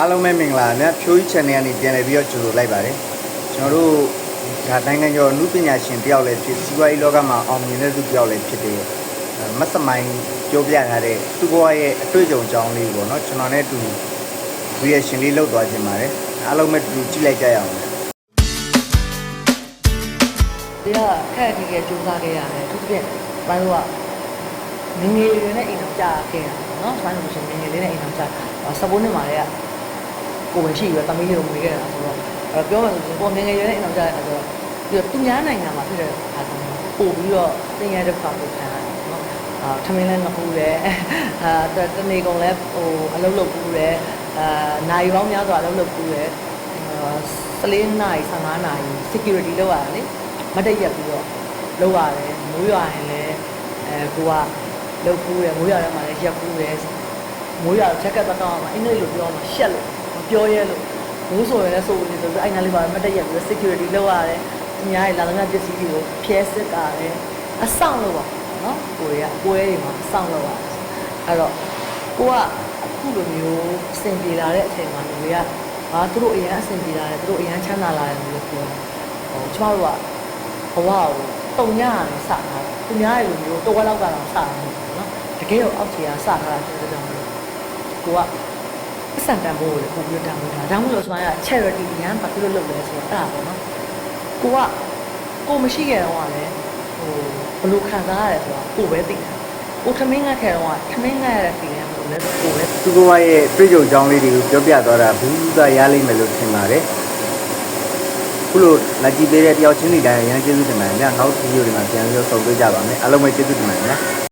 အားလုံးပဲမင်္ဂလာပါဖြိုးကြီး channel ကနေပြန်လည်ပြီးတော့ကြိုဆိုလိုက်ပါတယ်ကျွန်တော်တို့ဒါနိုင်ငံကျော်လူပညာရှင်တယောက်လည်းဖြစ်စီးပွားရေးလောကမှာအောင်မြင်တဲ့သူတယောက်လည်းဖြစ်တယ်မတ်စမိုင်းပြောပြထားတဲ့သူ့ဘဝရဲ့အတွေ့အကြုံအကြောင်းလေးပေါ့နော်ကျွန်တော်နဲ့အတူ reaction လေးလုပ်သွားခြင်းပါတယ်အားလုံးပဲတူကြည့်လိုက်ကြရအောင်ဒီကခက်ခဲခဲစူးစမ်းခဲ့ရတယ်သူတစ်ပြက်ဘိုင်းတို့ကငငယ်လေးတွေနဲ့အိမ်အောင်ကြာခဲ့ရတာနော်ဘိုင်းတို့ဆိုငငယ်လေးနဲ့အိမ်အောင်ကြာစပိုးနေမှာလေ ကိုယ်ပဲရှိပြီးတော့တမီးလေးကိုမေးခဲ့တာဆိုတော့အဲ့ပြောမှဆိုရင်ကိုငငယ်လေးနဲ့အိမ်အောင်ကြာရဆိုတော့ဒီသူများနိုင်ငံမှာဖြစ်တဲ့အားလုံးပို့ပြီးတော့တင်ရတဲ့ခါကိုခံရတယ်နော်အာထမင်းလည်းငပူတယ်အာတနေ့ကုန်လည်းဟိုအလုပ်လုပ်ပူတယ်အာနိုင်ပေါင်းများစွာအလုပ်လုပ်ပူတယ်14နာရီ15နာရီ security လောက်ရတယ်လေမတက်ရက်ပြီးတော့လောက်ရတယ်မိုးရွာရင်လည်းအဲကိုကလောက်ကူးတယ်မိုးရွာထဲမှာလည်းရက်ကူးတယ်မိုးရွာချက်ကတ်တော့အောင်အင်္ဂလိပ်လိုပြောမှရှက်လို့မ ပြောရဲလို့ဘိုးဆိုရယ်ဆိုနေဆိုအဲ့နားလေးမှာမတက်ရပြီး security လောက်ရတယ်။အများကြီးလာလာပစ္စည်းတွေကိုဖျက်စစ်တာလေအဆောင်လို့ပါနော်ကိုရီးယားပွဲတွေမှာအဆောင်လို့ပါအဲ့တော့ကိုကအခုလိုမျိုးစင်ပြေလာတဲ့အချိန်မှာလူတွေကဘာသူတို့အရန်အစင်ပြေလာတယ်သူတို့အရန်ချမ်းသာလာတယ်လို့ပြောဟောကျမတို့ကဘဝကိုတုံညရတယ်စတာသူများရဲ့လူမျိုးတဝက်လောက်ကတော့စတာမဟုတ်ဘူးနော်တကယ်တော့အောက်ခြေကစတာဆိုတဲ့ကြောင့်ကိုက အစံတန်ဖို့ကိုလည်းပုံပြတန်ဖို့တာဒါမှမဟုတ်ဆိုရင် charity ရန်ဘာဖြစ်လို့လုပ်လဲဆိုတော့အဲ့ဒါပေါ့နော်ကိုကကိုမရှိခဲ့တော့ကလည်းဟိုဘယ်လိုခံစားရတယ်ဆိုတာကိုပဲသိတယ်ကိုထမင်းငတ်ခဲ့တော့ကထမင်းငတ်ရတဲ့ feeling ကဘယ်လိုလဲကိုပဲသူ့ဘဝရဲ့အတွေ့အကြုံအကြောင်းလေးတွေကိုပြောပြသွားတာဘူးသာရလိမ့်မယ်လို့ထင်ပါတယ်ခုလိုလက်ကြည့်ပေးတဲ့တယောက်ချင်းစီတိုင်းရန်ကျေးဇူးတင်ပါတယ်ညနောက်ဗီဒီယိုတွေမှာပြန်ပြီးတော့ဆုံတွေ့ကြပါမယ်အားလုံးပဲကျေးဇူးတင်ပါတယ်နော်